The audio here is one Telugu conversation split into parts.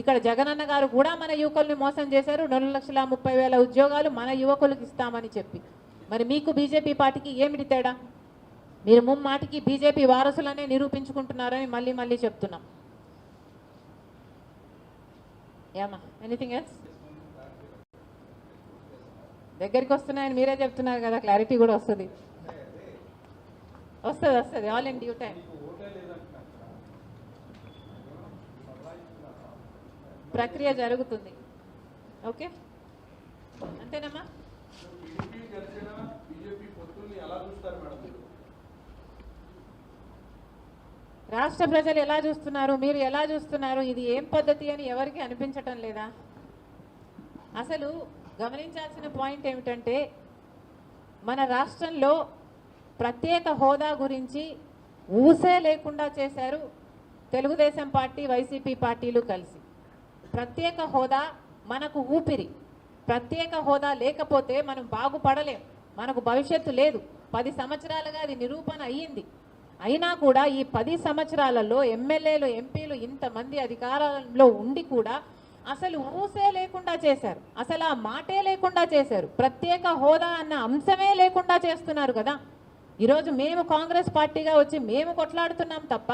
ఇక్కడ జగనన్న గారు కూడా మన యువకుల్ని మోసం చేశారు. రెండు లక్షల ముప్పై వేల ఉద్యోగాలు మన యువకులకు ఇస్తామని చెప్పి. మరి మీకు బీజేపీ పార్టీకి ఏమిటి తేడా? మీరు ముమ్మాటికి బీజేపీ వారసులనే నిరూపించుకుంటున్నారని మళ్ళీ మళ్ళీ చెప్తున్నాం. ఏమా? ఎనీథింగ్ ఎల్స్ దగ్గరికి వస్తున్నాయని మీరే చెప్తున్నారు కదా క్లారిటీ కూడా వస్తుంది. వస్తుంది వస్తుంది. ఆల్ ఇన్ డ్యూ టైం ప్రక్రియ జరుగుతుంది. ఓకే? అంతేనమ్మా? రాష్ట్ర ప్రజలు ఎలా చూస్తున్నారు? మీరు ఎలా చూస్తున్నారు? ఇది ఏం పద్ధతి అని ఎవరికి అనిపించటం లేదా? అసలు గమనించాల్సిన పాయింట్ ఏమిటంటే మన రాష్ట్రంలో ప్రత్యేక హోదా గురించి ఊసే లేకుండా చేశారు తెలుగుదేశం పార్టీ వైసీపీ పార్టీలు కలిసి. ప్రత్యేక హోదా మనకు ఊపిరి. ప్రత్యేక హోదా లేకపోతే మనం బాగుపడలేం. మనకు భవిష్యత్తు లేదు. పది సంవత్సరాలుగా అది నిరూపణ అయ్యింది. అయినా కూడా ఈ పది సంవత్సరాలలో ఎమ్మెల్యేలు ఎంపీలు ఇంతమంది అధికారంలో ఉండి కూడా అసలు ఊసే లేకుండా చేశారు. అసలు ఆ మాటే లేకుండా చేశారు. ప్రత్యేక హోదా అన్న అంశమే లేకుండా చేస్తున్నారు కదా. ఈరోజు మేము కాంగ్రెస్ పార్టీగా వచ్చి మేము కొట్లాడుతున్నాం తప్ప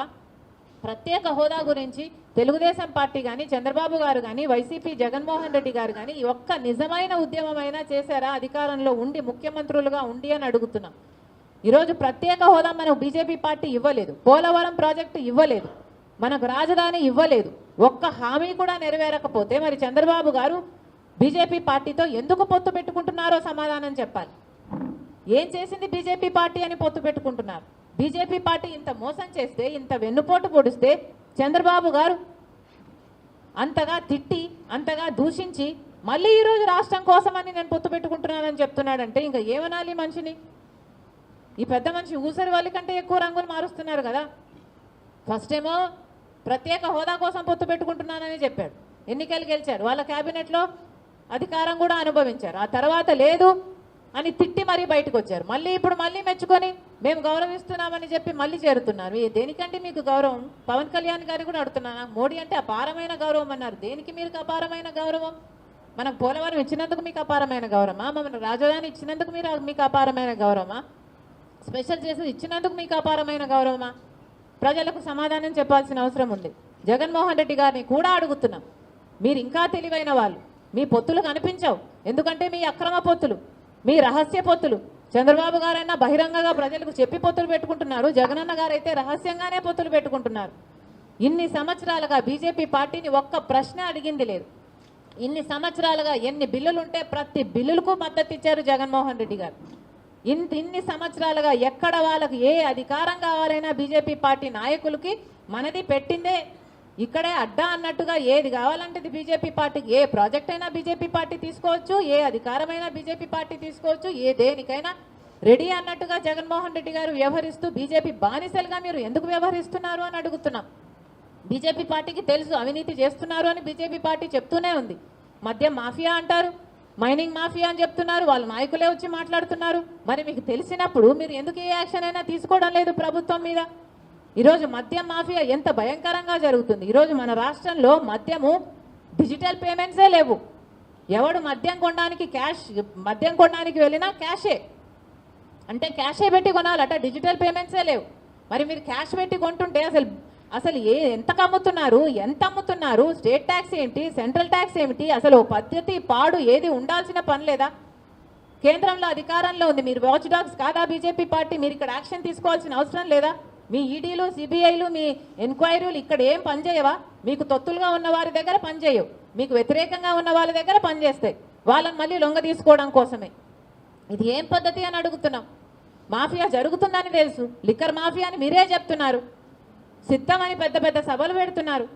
ప్రత్యేక హోదా గురించి తెలుగుదేశం పార్టీ కానీ చంద్రబాబు గారు కానీ వైసీపీ జగన్మోహన్ రెడ్డి గారు కానీ ఒక్క నిజమైన ఉద్యమమైనా చేశారా? అధికారంలో ఉండి ముఖ్యమంత్రులుగా ఉండి అని అడుగుతున్నాం. ఈరోజు ప్రత్యేక హోదా మనం బీజేపీ పార్టీ ఇవ్వలేదు. పోలవరం ప్రాజెక్టు ఇవ్వలేదు. మనకు రాజధాని ఇవ్వలేదు. ఒక్క హామీ కూడా నెరవేరకపోతే మరి చంద్రబాబు గారు బీజేపీ పార్టీతో ఎందుకు పొత్తు పెట్టుకుంటున్నారో సమాధానం చెప్పాలి. ఏం చేసింది బీజేపీ పార్టీ అని పొత్తు పెట్టుకుంటున్నారు? బీజేపీ పార్టీ ఇంత మోసం చేస్తే ఇంత వెన్నుపోటు పొడిస్తే చంద్రబాబు గారు అంతగా తిట్టి అంతగా దూషించి మళ్ళీ ఈరోజు రాష్ట్రం కోసమని నేను పొత్తు పెట్టుకుంటున్నానని చెప్తున్నాడంటే ఇంకా ఏమనాలి మనిషిని? ఈ పెద్ద మనిషి ఊసరి వాళ్ళ కంటే ఎక్కువ రంగులు మారుస్తున్నారు కదా. ఫస్ట్ ఏమో ప్రత్యేక హోదా కోసం పొత్తు పెట్టుకుంటున్నానని చెప్పాడు. ఎన్నికలు గెలిచాడు వాళ్ళ క్యాబినెట్లో అధికారం కూడా అనుభవించారు. ఆ తర్వాత లేదు అని తిట్టి మరీ బయటకు వచ్చారు. మళ్ళీ ఇప్పుడు మళ్ళీ మెచ్చుకొని మేము గౌరవిస్తున్నామని చెప్పి మళ్ళీ చేరుతున్నారు. దేనికంటే మీకు గౌరవం? పవన్ కళ్యాణ్ గారికి కూడా అడుగుతున్నాను మోడీ అంటే అపారమైన గౌరవం అన్నారు. దేనికి మీరు అపారమైన గౌరవం? మనకు పోలవరం ఇచ్చినందుకు మీకు అపారమైన గౌరవమా? మమ్మల్ని రాజధాని ఇచ్చినందుకు మీరు మీకు అపారమైన గౌరవమా? స్పెషల్ చేసి ఇచ్చినందుకు మీకు అపారమైన గౌరవమా? ప్రజలకు సమాధానం చెప్పాల్సిన అవసరం ఉంది. జగన్మోహన్ రెడ్డి గారిని కూడా అడుగుతున్నాం. మీరు ఇంకా తెలివైన వాళ్ళు. మీ పొత్తులు కనిపించవు. ఎందుకంటే మీ అక్రమ పొత్తులు. మీ రహస్య పొత్తులు. చంద్రబాబు గారైనా బహిరంగంగా ప్రజలకు చెప్పి పొత్తులు పెట్టుకుంటున్నారు జగనన్న గారైతే రహస్యంగానే పొత్తులు పెట్టుకుంటున్నారు. ఇన్ని సంవత్సరాలుగా బీజేపీ పార్టీని ఒక్క ప్రశ్న అడిగింది లేదు. ఇన్ని సంవత్సరాలుగా ఎన్ని బిల్లులు ఉంటే ప్రతి బిల్లులకు మద్దతు ఇచ్చారు జగన్మోహన్ రెడ్డి గారు. ఇంత ఇన్ని సంవత్సరాలుగా ఎక్కడ వాళ్ళకు ఏ అధికారం కావాలైనా బీజేపీ పార్టీ నాయకులకి మనది పెట్టిందే ఇక్కడే అడ్డా అన్నట్టుగా ఏది కావాలంటే ఇది బీజేపీ పార్టీకి ఏ ప్రాజెక్ట్ అయినా బీజేపీ పార్టీ తీసుకోవచ్చు ఏ అధికారమైనా బీజేపీ పార్టీ తీసుకోవచ్చు ఏ దేనికైనా రెడీ అన్నట్టుగా జగన్మోహన్ రెడ్డి గారు వ్యవహరిస్తూ బీజేపీ బానిసలుగా మీరు ఎందుకు వ్యవహరిస్తున్నారు అని అడుగుతున్నాం. బీజేపీ పార్టీకి తెలుసు అవినీతి చేస్తున్నారు అని బీజేపీ పార్టీ చెప్తూనే ఉంది. మద్యం మాఫియా అంటారు మైనింగ్ మాఫియా అని చెప్తున్నారు వాళ్ళ నాయకులే వచ్చి మాట్లాడుతున్నారు. మరి మీకు తెలిసినప్పుడు మీరు ఎందుకు ఏ యాక్షన్ అయినా తీసుకోవడం లేదు ప్రభుత్వం మీద? ఈరోజు మద్యం మాఫియా ఎంత భయంకరంగా జరుగుతుంది. ఈరోజు మన రాష్ట్రంలో మద్యము డిజిటల్ పేమెంట్సే లేవు. ఎవడు మద్యం కొనడానికి క్యాష్ మద్యం కొనడానికి వెళ్ళినా క్యాషే. అంటే క్యాషే పెట్టి కొనాలట డిజిటల్ పేమెంట్సే లేవు. మరి మీరు క్యాష్ పెట్టి కొంటుంటే అసలు అసలు ఏ ఎంత అమ్ముతున్నారు ఎంత అమ్ముతున్నారు స్టేట్ ట్యాక్స్ ఏంటి సెంట్రల్ ట్యాక్స్ ఏమిటి అసలు ఓ పద్ధతి పాడు ఏది ఉండాల్సిన పని లేదా? కేంద్రంలో అధికారంలో ఉంది. మీరు వాచ్ డాగ్స్ కాదా? బీజేపీ పార్టీ మీరు ఇక్కడ యాక్షన్ తీసుకోవాల్సిన అవసరం లేదా? మీ ఈడీలు సిబిఐలు మీ ఎంక్వైరీలు ఇక్కడ ఏం పనిచేయవా మీకు తొత్తులుగా ఉన్న వారి దగ్గర పనిచేయవు మీకు వ్యతిరేకంగా ఉన్న వాళ్ళ దగ్గర పనిచేస్తాయి వాళ్ళని మళ్ళీ లొంగ తీసుకోవడం కోసమే. ఇది ఏం పద్ధతి అని అడుగుతున్నాం? మాఫియా జరుగుతుందని తెలుసు. లిక్కర్ మాఫియా అని మీరే చెప్తున్నారు. సిద్ధమని పెద్ద పెద్ద సభలు పెడుతున్నారు.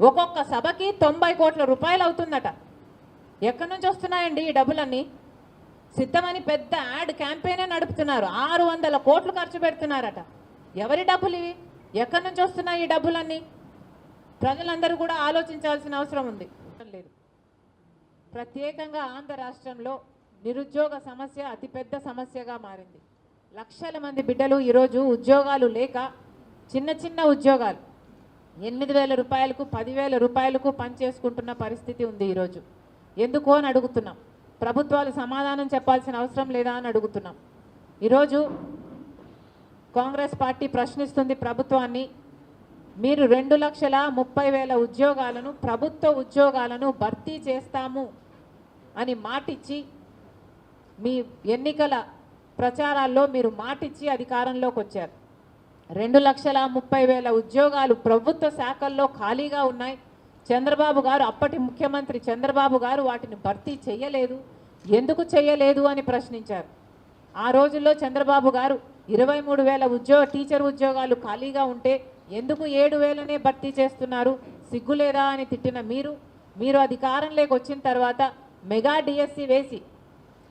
ఒక్కొక్క సభకి తొంభై కోట్ల రూపాయలు అవుతుందట. ఎక్కడి నుంచి వస్తున్నాయండి ఈ డబ్బులన్నీ? సిద్ధమని పెద్ద యాడ్ క్యాంపెయినే నడుపుతున్నారు. ఆరు వందల కోట్లు ఖర్చు పెడుతున్నారట. ఎవరి డబ్బులు ఇవి? ఎక్కడి నుంచి వస్తున్నాయి ఈ డబ్బులన్నీ? ప్రజలందరూ కూడా ఆలోచించాల్సిన అవసరం ఉంది. లేదు. ప్రత్యేకంగా ఆంధ్ర రాష్ట్రంలో నిరుద్యోగ సమస్య అతిపెద్ద సమస్యగా మారింది. లక్షల మంది బిడ్డలు ఈరోజు ఉద్యోగాలు లేక చిన్న చిన్న ఉద్యోగాలు. ఎనిమిది వేల రూపాయలకు పదివేల రూపాయలకు పనిచేసుకుంటున్న పరిస్థితి ఉంది ఈరోజు. ఎందుకో అని అడుగుతున్నాం. ప్రభుత్వాలు సమాధానం చెప్పాల్సిన అవసరం లేదా అని అడుగుతున్నాం. ఈరోజు కాంగ్రెస్ పార్టీ ప్రశ్నిస్తుంది ప్రభుత్వాన్ని. మీరు రెండు లక్షల ముప్పై వేల ఉద్యోగాలను ప్రభుత్వ ఉద్యోగాలను భర్తీ చేస్తాము అని మాటిచ్చి మీ ఎన్నికల ప్రచారాల్లో మీరు మాటిచ్చి అధికారంలోకి వచ్చారు. రెండు లక్షల ముప్పై వేల ఉద్యోగాలు ప్రభుత్వ శాఖల్లో ఖాళీగా ఉన్నాయి. చంద్రబాబు గారు అప్పటి ముఖ్యమంత్రి చంద్రబాబు గారు వాటిని భర్తీ చేయలేదు. ఎందుకు చేయలేదు అని ప్రశ్నించారు. ఆ రోజుల్లో చంద్రబాబు గారు ఇరవై మూడు వేల ఉద్యోగ టీచర్ ఉద్యోగాలు ఖాళీగా ఉంటే ఎందుకు ఏడు వేలనే భర్తీ చేస్తున్నారు? సిగ్గులేదా అని తిట్టిన మీరు? మీరు అధికారంలోకి వచ్చిన తర్వాత మెగా డిఎస్సి వేసి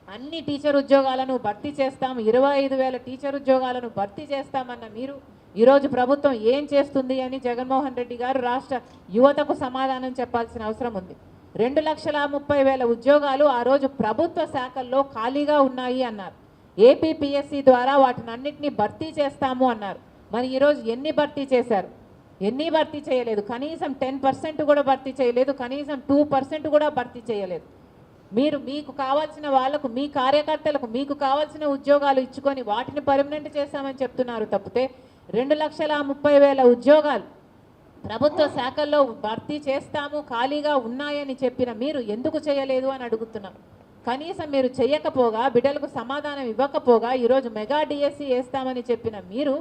అన్ని టీచర్ ఉద్యోగాలను భర్తీ చేస్తాం ఇరవై ఐదు వేల టీచర్ ఉద్యోగాలను భర్తీ చేస్తామన్న మీరు? ఈరోజు ప్రభుత్వం ఏం చేస్తుంది అని జగన్మోహన్ రెడ్డి గారు రాష్ట్ర యువతకు సమాధానం చెప్పాల్సిన అవసరం ఉంది. రెండు లక్షల ముప్పై వేల ఉద్యోగాలు ఆ రోజు ప్రభుత్వ శాఖల్లో ఖాళీగా ఉన్నాయి అన్నారు. ఏపీపీఎస్సీ ద్వారా వాటిని అన్నింటినీ భర్తీ చేస్తాము అన్నారు. మరి ఈరోజు ఎన్ని భర్తీ చేశారు? ఎన్ని భర్తీ చేయలేదు? కనీసం టెన్ పర్సెంట్ కూడా భర్తీ చేయలేదు కనీసం టూ పర్సెంట్ కూడా భర్తీ చేయలేదు. మీరు మీకు కావాల్సిన వాళ్ళకు మీ కార్యకర్తలకు మీకు కావాల్సిన ఉద్యోగాలు ఇచ్చుకొని వాటిని పర్మనెంట్ చేస్తామని చెప్తున్నారు తప్పితే రెండు లక్షల ముప్పై వేల ఉద్యోగాలు ప్రభుత్వ శాఖల్లో భర్తీ చేస్తాము ఖాళీగా ఉన్నాయని చెప్పిన మీరు ఎందుకు చేయలేదు అని అడుగుతున్నారు. కనీసం మీరు చేయకపోగా బిడ్డలకు సమాధానం ఇవ్వకపోగా ఈరోజు మెగా డిఎస్సి వేస్తామని చెప్పిన మీరు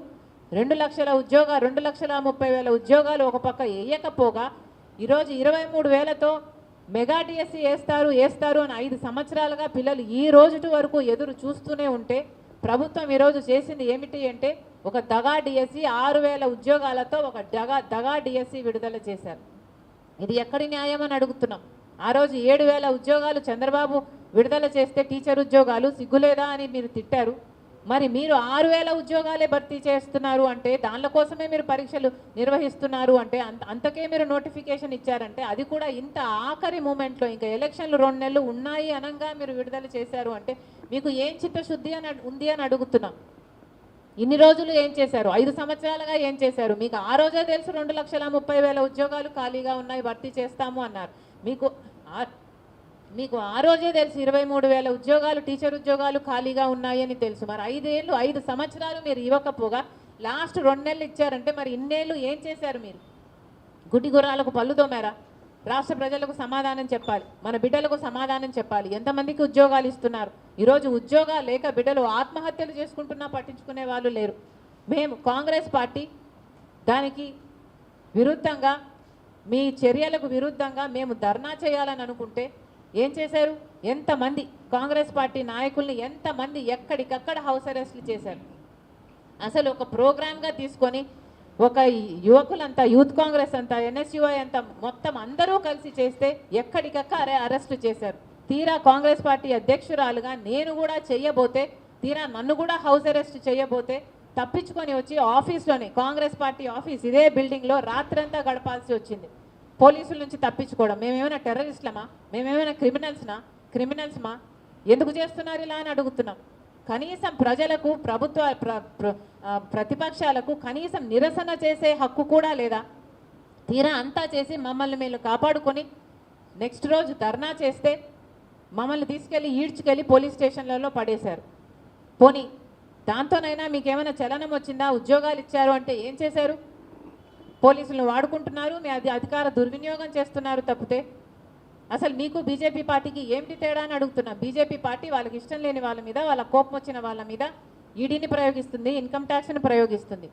రెండు లక్షల ఉద్యోగ రెండు లక్షల ముప్పై వేల ఉద్యోగాలు ఒక పక్క వేయకపోగా ఈరోజు ఇరవై మూడు వేలతో మెగా డిఎస్సి వేస్తారు వేస్తారు అని ఐదు సంవత్సరాలుగా పిల్లలు ఈ రోజుటి వరకు ఎదురు చూస్తూనే ఉంటే ప్రభుత్వం ఈరోజు చేసింది ఏమిటి అంటే ఒక దగా డిఎస్సి ఆరు వేల ఉద్యోగాలతో ఒక దగా దగా డిఎస్సి విడుదల చేశారు. ఇది ఎక్కడి న్యాయం అని అడుగుతున్నాం. ఆ రోజు ఏడు వేల ఉద్యోగాలు చంద్రబాబు విడుదల చేస్తే టీచర్ ఉద్యోగాలు సిగ్గులేదా అని మీరు తిట్టారు. మరి మీరు ఆరు వేల ఉద్యోగాలే భర్తీ చేస్తున్నారు అంటే దానిల కోసమే మీరు పరీక్షలు నిర్వహిస్తున్నారు అంటే అంత అంతకే మీరు నోటిఫికేషన్ ఇచ్చారంటే అది కూడా ఇంత ఆఖరి మూమెంట్లో ఇంకా ఎలక్షన్లు రెండు నెలలు ఉన్నాయి అనంగా మీరు విడుదల చేశారు అంటే మీకు ఏం చిత్తశుద్ధి అని ఉంది అని అడుగుతున్నాం. ఇన్ని రోజులు ఏం చేశారు? ఐదు సంవత్సరాలుగా ఏం చేశారు? మీకు ఆ రోజే తెలుసు రెండు లక్షల ముప్పై వేల ఉద్యోగాలు ఖాళీగా ఉన్నాయి భర్తీ చేస్తాము అన్నారు. మీకు మీకు ఆ రోజే తెలుసు ఇరవై మూడు వేల ఉద్యోగాలు టీచర్ ఉద్యోగాలు ఖాళీగా ఉన్నాయని తెలుసు. మరి ఐదేళ్ళు ఐదు సంవత్సరాలు మీరు ఇవ్వకపోగా లాస్ట్ రెండు నెలలు ఇచ్చారంటే మరి ఇన్నేళ్ళు ఏం చేశారు మీరు? గుడ్డి గుర్రాలకు పళ్ళు తోమారా? రాష్ట్ర ప్రజలకు సమాధానం చెప్పాలి మన బిడ్డలకు సమాధానం చెప్పాలి. ఎంతమందికి ఉద్యోగాలు ఇస్తున్నారు? ఈరోజు ఉద్యోగాలు లేక బిడ్డలు ఆత్మహత్యలు చేసుకుంటున్నా పట్టించుకునే వాళ్ళు లేరు. మేము కాంగ్రెస్ పార్టీ దానికి విరుద్ధంగా మీ చర్యలకు విరుద్ధంగా మేము ధర్నా చేయాలని అనుకుంటే ఏం చేశారు? ఎంతమంది కాంగ్రెస్ పార్టీ నాయకుల్ని ఎంతమంది ఎక్కడికక్కడ హౌస్ అరెస్ట్లు చేశారు? అసలు ఒక ప్రోగ్రామ్గా తీసుకొని ఒక యువకులంతా యూత్ కాంగ్రెస్ అంతా ఎన్ఎస్యుఐ అంతా మొత్తం అందరూ కలిసి చేస్తే ఎక్కడికక్కడే అరెస్టు చేశారు. తీరా కాంగ్రెస్ పార్టీ అధ్యక్షురాలుగా నేను కూడా చెయ్యబోతే తీరా నన్ను కూడా హౌస్ అరెస్ట్ చేయబోతే తప్పించుకొని వచ్చి ఆఫీస్లోనే కాంగ్రెస్ పార్టీ ఆఫీస్ ఇదే బిల్డింగ్లో రాత్రంతా గడపాల్సి వచ్చింది. పోలీసుల నుంచి తప్పించుకోవడం. మేమేమైనా టెర్రరిస్ట్లమా? మేమేమైనా క్రిమినల్స్నా? క్రిమినల్స్మా? ఎందుకు చేస్తున్నారు ఇలా అని అడుగుతున్నాం. కనీసం ప్రజలకు ప్రభుత్వ ప్ర ప్ర- ప్రతిపక్షాలకు కనీసం నిరసన చేసే హక్కు కూడా లేదా? తీరా అంతా చేసి మమ్మల్ని మేము కాపాడుకొని నెక్స్ట్ రోజు ధర్నా చేస్తే మమ్మల్ని తీసుకెళ్ళి ఈడ్చుకెళ్ళి పోలీస్ స్టేషన్లలో పడేశారు. పోనీ దాంతోనైనా మీకు ఏమైనా చలనం వచ్చిందా? ఉద్యోగాలు ఇచ్చారు అంటే ఏం చేశారు? పోలీసులను వాడుకుంటున్నారు మీ అది అధికార దుర్వినియోగం చేస్తున్నారు తప్పితే అసలు మీకు బీజేపీ పార్టీకి ఏమిటి తేడా అని అడుగుతున్నా. బీజేపీ పార్టీ వాళ్ళకి ఇష్టం లేని వాళ్ళ మీద వాళ్ళ కోపం వచ్చిన వాళ్ళ మీద ఈడీని ప్రయోగిస్తుంది ఇన్కమ్ ట్యాక్స్ని ప్రయోగిస్తుంది.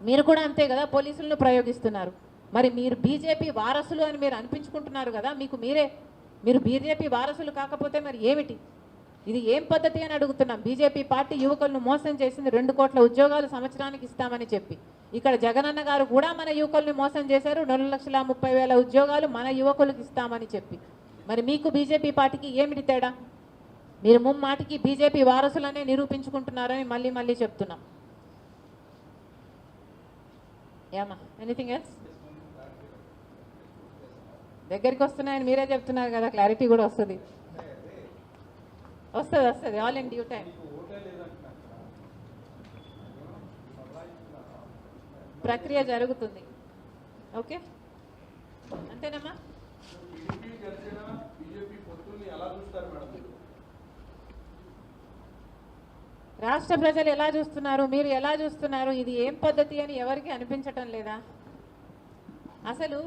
మీరు కూడా అంతే కదా పోలీసులను ప్రయోగిస్తున్నారు. మరి మీరు బీజేపీ వారసులు అని మీరు అనిపించుకుంటున్నారు కదా మీకు మీరే మీరు బీజేపీ వారసులు కాకపోతే మరి ఏమిటి? ఇది ఏం పద్ధతి అని అడుగుతున్నాం. బీజేపీ పార్టీ యువకులను మోసం చేసింది రెండు కోట్ల ఉద్యోగాలు సంవత్సరానికి ఇస్తామని చెప్పి. ఇక్కడ జగనన్న గారు కూడా మన యువకుల్ని మోసం చేశారు. రెండు లక్షల ముప్పై వేల ఉద్యోగాలు మన యువకులకు ఇస్తామని చెప్పి. మరి మీకు బీజేపీ పార్టీకి ఏమిటి తేడా? మీరు ముమ్మాటికి బీజేపీ వారసులనే నిరూపించుకుంటున్నారని మళ్ళీ మళ్ళీ చెప్తున్నాం. ఏమా? ఎనీథింగ్ ఎల్స్ దగ్గరికి వస్తున్నాయని మీరే చెప్తున్నారు కదా క్లారిటీ కూడా వస్తుంది. వస్తుంది వస్తుంది ఆల్ ఇన్ డ్యూ టైం ప్రక్రియ జరుగుతుంది. ఓకే అంతేనమ్మా? రాష్ట్ర ప్రజలు ఎలా చూస్తున్నారు? మీరు ఎలా చూస్తున్నారు? ఇది ఏం పద్ధతి అని ఎవరికి అనిపించటం లేదా? అసలు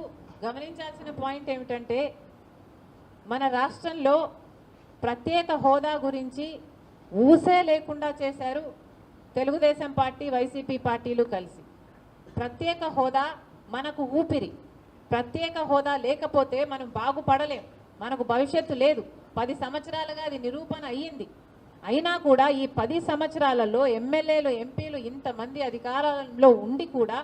గమనించాల్సిన పాయింట్ ఏమిటంటే మన రాష్ట్రంలో ప్రత్యేక హోదా గురించి ఊసే లేకుండా చేశారు తెలుగుదేశం పార్టీ వైసీపీ పార్టీలు కలిసి. ప్రత్యేక హోదా మనకు ఊపిరి. ప్రత్యేక హోదా లేకపోతే మనం బాగుపడలేం. మనకు భవిష్యత్తు లేదు. పది సంవత్సరాలుగా అది నిరూపణ అయ్యింది. అయినా కూడా ఈ పది సంవత్సరాలలో ఎమ్మెల్యేలు ఎంపీలు ఇంతమంది అధికారంలో ఉండి కూడా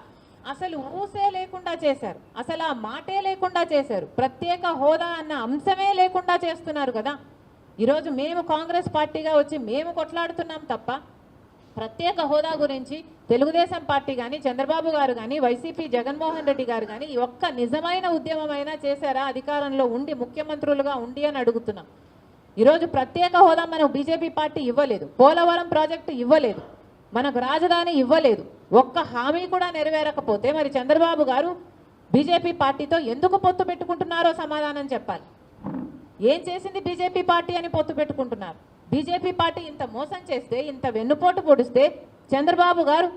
అసలు ఊసే లేకుండా చేశారు. అసలు ఆ మాటే లేకుండా చేశారు. ప్రత్యేక హోదా అన్న అంశమే లేకుండా చేస్తున్నారు కదా. ఈరోజు మేము కాంగ్రెస్ పార్టీగా వచ్చి మేము కొట్లాడుతున్నాం తప్ప ప్రత్యేక హోదా గురించి తెలుగుదేశం పార్టీ కానీ చంద్రబాబు గారు కానీ వైసీపీ జగన్మోహన్ రెడ్డి గారు కానీ ఒక్క నిజమైన ఉద్యమమైనా చేశారా? అధికారంలో ఉండి ముఖ్యమంత్రులుగా ఉండి అని అడుగుతున్నాం. ఈరోజు ప్రత్యేక హోదా మనకు బీజేపీ పార్టీ ఇవ్వలేదు. పోలవరం ప్రాజెక్టు ఇవ్వలేదు. మనకు రాజధాని ఇవ్వలేదు. ఒక్క హామీ కూడా నెరవేరకపోతే మరి చంద్రబాబు గారు బీజేపీ పార్టీతో ఎందుకు పొత్తు పెట్టుకుంటున్నారో సమాధానం చెప్పాలి. ఏం చేసింది బీజేపీ పార్టీ అని పొత్తు పెట్టుకుంటున్నారు? బీజేపీ పార్టీ ఇంత మోసం చేస్తే ఇంత వెన్నుపోటు పొడిస్తే చంద్రబాబు గారు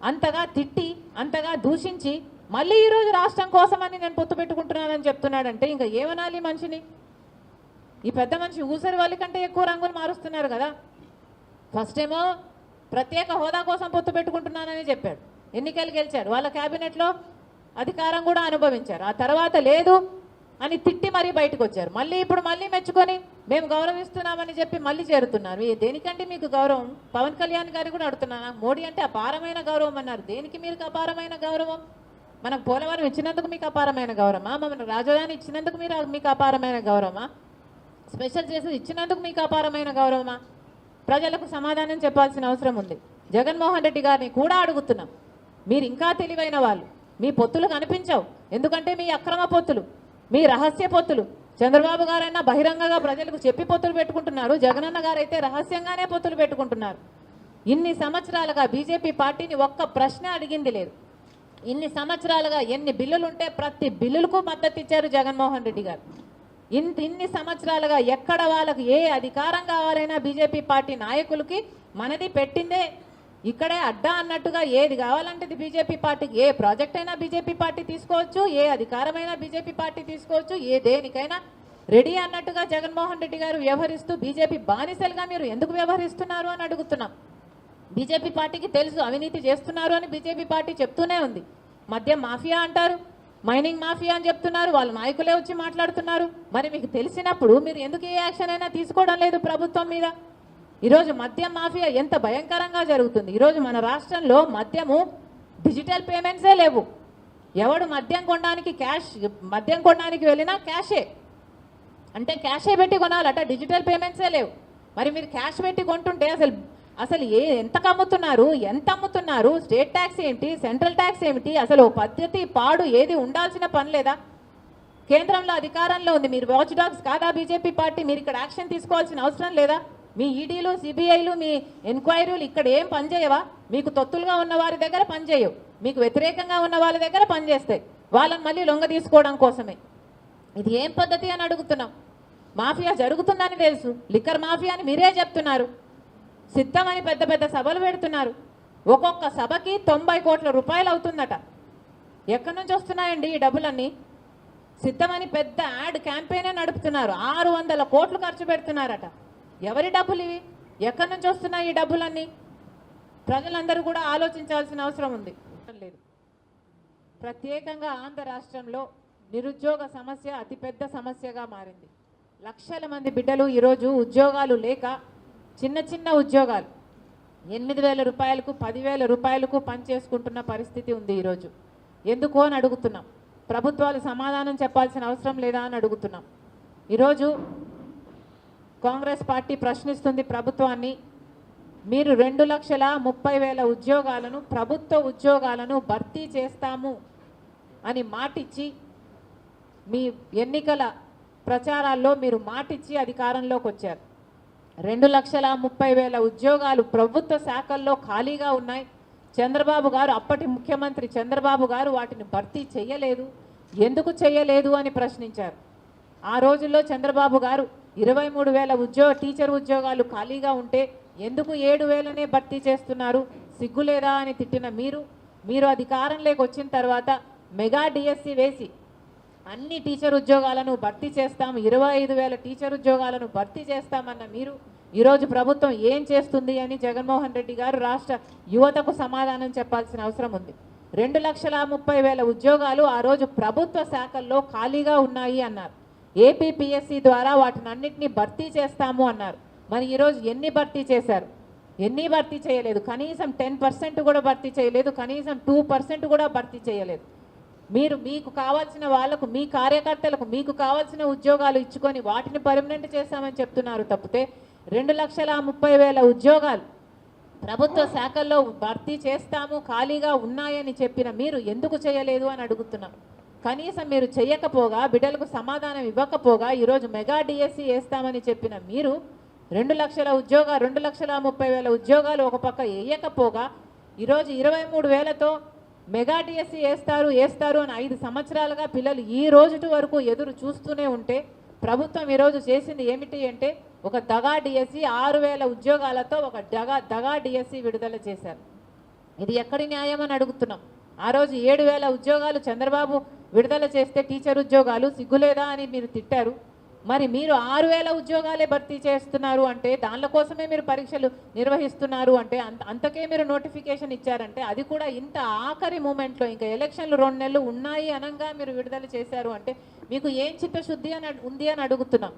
అంతగా తిట్టి అంతగా దూషించి మళ్ళీ ఈరోజు రాష్ట్రం కోసమని నేను పొత్తు పెట్టుకుంటున్నానని చెప్తున్నాడంటే ఇంకా ఏమనాలి మనిషిని? ఈ పెద్ద మనిషి ఊసరి వాళ్ళ కంటే ఎక్కువ రంగులు మారుస్తున్నారు కదా. ఫస్ట్ ఏమో ప్రత్యేక హోదా కోసం పొత్తు పెట్టుకుంటున్నానని చెప్పాడు. ఎన్నికలు గెలిచాడు వాళ్ళ క్యాబినెట్లో అధికారం కూడా అనుభవించారు. ఆ తర్వాత లేదు అని తిట్టి మరీ బయటకు వచ్చారు మళ్ళీ ఇప్పుడు మళ్ళీ మెచ్చుకొని మేము గౌరవిస్తున్నామని చెప్పి మళ్ళీ చేరుతున్నారు. దేనికంటే మీకు గౌరవం? పవన్ కళ్యాణ్ గారు కూడా అడుగుతున్నాను మోడీ అంటే అపారమైన గౌరవం అన్నారు. దేనికి మీరు అపారమైన గౌరవం? మనకు పోలవరం ఇచ్చినందుకు మీకు అపారమైన గౌరవమా? మన రాజధాని ఇచ్చినందుకు మీరు మీకు అపారమైన గౌరవమా? స్పెషల్ చేసి ఇచ్చినందుకు మీకు అపారమైన గౌరవమా? ప్రజలకు సమాధానం చెప్పాల్సిన అవసరం ఉంది. జగన్మోహన్ రెడ్డి గారిని కూడా అడుగుతున్నాం. మీరు ఇంకా తెలివైన వాళ్ళు. మీ పొత్తులు కనిపించవు. ఎందుకంటే మీ అక్రమ పొత్తులు. మీ రహస్య పొత్తులు. చంద్రబాబు గారైనా బహిరంగంగా ప్రజలకు చెప్పి పొత్తులు పెట్టుకుంటున్నారు జగనన్న గారైతే రహస్యంగానే పొత్తులు పెట్టుకుంటున్నారు. ఇన్ని సంవత్సరాలుగా బీజేపీ పార్టీని ఒక్క ప్రశ్న అడిగింది లేదు. ఇన్ని సంవత్సరాలుగా ఎన్ని బిల్లులు ఉంటే ప్రతి బిల్లులకు మద్దతు ఇచ్చారు జగన్మోహన్ రెడ్డి గారు. ఇంత ఇన్ని సంవత్సరాలుగా ఎక్కడ వాళ్ళకు ఏ అధికారం కావాలైనా బీజేపీ పార్టీ నాయకులకి మనది పెట్టిందే ఇక్కడే అడ్డా అన్నట్టుగా ఏది కావాలంటే బీజేపీ పార్టీకి. ఏ ప్రాజెక్ట్ అయినా బీజేపీ పార్టీ తీసుకోవచ్చు ఏ అధికారమైనా బీజేపీ పార్టీ తీసుకోవచ్చు ఏ దేనికైనా రెడీ అన్నట్టుగా జగన్మోహన్ రెడ్డి గారు వ్యవహరిస్తూ బీజేపీ బానిసలుగా మీరు ఎందుకు వ్యవహరిస్తున్నారు అని అడుగుతున్నాం. బీజేపీ పార్టీకి తెలుసు అవినీతి చేస్తున్నారు అని బీజేపీ పార్టీ చెప్తూనే ఉంది. మద్యం మాఫియా అంటారు మైనింగ్ మాఫియా అని చెప్తున్నారు వాళ్ళ నాయకులే వచ్చి మాట్లాడుతున్నారు. మరి మీకు తెలిసినప్పుడు మీరు ఎందుకు ఏ యాక్షన్ అయినా తీసుకోవడం లేదు ప్రభుత్వం మీద? ఈరోజు మద్యం మాఫియా ఎంత భయంకరంగా జరుగుతుంది. ఈరోజు మన రాష్ట్రంలో మద్యము డిజిటల్ పేమెంట్సే లేవు. ఎవడు మద్యం కొనడానికి క్యాష్ మద్యం కొనడానికి వెళ్ళినా క్యాషే. అంటే క్యాషే పెట్టి కొనాలట డిజిటల్ పేమెంట్సే లేవు. మరి మీరు క్యాష్ పెట్టి కొంటుంటే అసలు అసలు ఏ ఎంత అమ్ముతున్నారు ఎంత అమ్ముతున్నారు స్టేట్ ట్యాక్స్ ఏంటి సెంట్రల్ ట్యాక్స్ ఏమిటి అసలు ఓ పద్ధతి పాడు ఏది ఉండాల్సిన పని లేదా? కేంద్రంలో అధికారంలో ఉంది. మీరు వాచ్ డాగ్స్ కాదా? బీజేపీ పార్టీ మీరు ఇక్కడ యాక్షన్ తీసుకోవాల్సిన అవసరం లేదా? మీ ఈడీలు సిబిఐలు మీ ఎంక్వైరీలు ఇక్కడ ఏం పనిచేయవా? మీకు తొత్తులుగా ఉన్న వారి దగ్గర పనిచేయవు. మీకు వ్యతిరేకంగా ఉన్న వాళ్ళ దగ్గర పనిచేస్తాయి. వాళ్ళని మళ్ళీ లొంగ తీసుకోవడం కోసమే. ఇది ఏం పద్ధతి అని అడుగుతున్నాం? మాఫియా జరుగుతుందని తెలుసు. లిక్కర్ మాఫియా అని మీరే చెప్తున్నారు. సిద్ధమని పెద్ద పెద్ద సభలు పెడుతున్నారు. ఒక్కొక్క సభకి తొంభై కోట్ల రూపాయలు అవుతుందట. ఎక్కడి నుంచి వస్తున్నాయండి ఈ డబ్బులన్నీ? సిద్ధమని పెద్ద యాడ్ క్యాంపెయినే నడుపుతున్నారు. ఆరు వందల కోట్లు ఖర్చు పెడుతున్నారట. ఎవరి డబ్బులు ఇవి? ఎక్కడి నుంచి వస్తున్నాయి ఈ డబ్బులన్నీ? ప్రజలందరూ కూడా ఆలోచించాల్సిన అవసరం ఉంది. లేదు. ప్రత్యేకంగా ఆంధ్ర రాష్ట్రంలో నిరుద్యోగ సమస్య అతిపెద్ద సమస్యగా మారింది. లక్షల మంది బిడ్డలు ఈరోజు ఉద్యోగాలు లేక చిన్న చిన్న ఉద్యోగాలు. ఎనిమిది వేల రూపాయలకు పదివేల రూపాయలకు పనిచేసుకుంటున్న పరిస్థితి ఉంది ఈరోజు. ఎందుకో అని అడుగుతున్నాం. ప్రభుత్వాలు సమాధానం చెప్పాల్సిన అవసరం లేదా అని అడుగుతున్నాం. ఈరోజు కాంగ్రెస్ పార్టీ ప్రశ్నిస్తుంది ప్రభుత్వాన్ని. మీరు రెండు లక్షల ముప్పై వేల ఉద్యోగాలను ప్రభుత్వ ఉద్యోగాలను భర్తీ చేస్తాము అని మాటిచ్చి మీ ఎన్నికల ప్రచారాల్లో మీరు మాటిచ్చి అధికారంలోకి వచ్చారు. రెండు లక్షల ముప్పై వేల ఉద్యోగాలు ప్రభుత్వ శాఖల్లో ఖాళీగా ఉన్నాయి. చంద్రబాబు గారు అప్పటి ముఖ్యమంత్రి చంద్రబాబు గారు వాటిని భర్తీ చేయలేదు. ఎందుకు చేయలేదు అని ప్రశ్నించారు. ఆ రోజుల్లో చంద్రబాబు గారు ఇరవై మూడు వేల ఉద్యోగ టీచర్ ఉద్యోగాలు ఖాళీగా ఉంటే ఎందుకు ఏడు వేలనే భర్తీ చేస్తున్నారు? సిగ్గులేదా అని తిట్టిన మీరు? మీరు అధికారంలోకి వచ్చిన తర్వాత మెగా డిఎస్సి వేసి అన్ని టీచర్ ఉద్యోగాలను భర్తీ చేస్తాం ఇరవై ఐదు వేల టీచర్ ఉద్యోగాలను భర్తీ చేస్తామన్న మీరు? ఈరోజు ప్రభుత్వం ఏం చేస్తుంది అని జగన్మోహన్ రెడ్డి గారు రాష్ట్ర యువతకు సమాధానం చెప్పాల్సిన అవసరం ఉంది. రెండు లక్షల ముప్పై వేల ఉద్యోగాలు ఆ రోజు ప్రభుత్వ శాఖల్లో ఖాళీగా ఉన్నాయి అన్నారు. ఏపీపీఎస్సీ ద్వారా వాటిని అన్నింటినీ భర్తీ చేస్తాము అన్నారు. మరి ఈరోజు ఎన్ని భర్తీ చేశారు? ఎన్ని భర్తీ చేయలేదు? కనీసం టెన్ పర్సెంట్ కూడా భర్తీ చేయలేదు కనీసం టూ పర్సెంట్ కూడా భర్తీ చేయలేదు. మీరు మీకు కావాల్సిన వాళ్ళకు మీ కార్యకర్తలకు మీకు కావాల్సిన ఉద్యోగాలు ఇచ్చుకొని వాటిని పర్మనెంట్ చేస్తామని చెప్తున్నారు తప్పితే రెండు లక్షల ముప్పై వేల ఉద్యోగాలు ప్రభుత్వ శాఖల్లో భర్తీ చేస్తాము ఖాళీగా ఉన్నాయని చెప్పిన మీరు ఎందుకు చేయలేదు అని అడుగుతున్నాం కనీసం మీరు చేయకపోగా బిడ్డలకు సమాధానం ఇవ్వకపోగా ఈరోజు మెగా డిఎస్సి వేస్తామని చెప్పిన మీరు రెండు లక్షల ఉద్యోగ రెండు లక్షల ముప్పై వేల ఉద్యోగాలు ఒక పక్క వేయకపోగా ఈరోజు ఇరవై మూడు వేలతో మెగా డిఎస్సి వేస్తారు వేస్తారు అని ఐదు సంవత్సరాలుగా పిల్లలు ఈ రోజుటి వరకు ఎదురు చూస్తూనే ఉంటే ప్రభుత్వం ఈరోజు చేసింది ఏమిటి అంటే ఒక దగా డిఎస్సి ఆరు వేల ఉద్యోగాలతో ఒక దగా దగా డిఎస్సి విడుదల చేశారు. ఇది ఎక్కడి న్యాయం అని అడుగుతున్నాం. ఆ రోజు ఏడు వేల ఉద్యోగాలు చంద్రబాబు విడుదల చేస్తే టీచర్ ఉద్యోగాలు సిగ్గులేదా అని మీరు తిట్టారు. మరి మీరు ఆరు వేల ఉద్యోగాలే భర్తీ చేస్తున్నారు అంటే దానిల కోసమే మీరు పరీక్షలు నిర్వహిస్తున్నారు అంటే అంత అంతకే మీరు నోటిఫికేషన్ ఇచ్చారంటే అది కూడా ఇంత ఆఖరి మూమెంట్లో ఇంకా ఎలక్షన్లు రెండు నెలలు ఉన్నాయి అనంగా మీరు విడుదల చేశారు అంటే మీకు ఏం చిత్తశుద్ధి అని ఉంది అని అడుగుతున్నాం.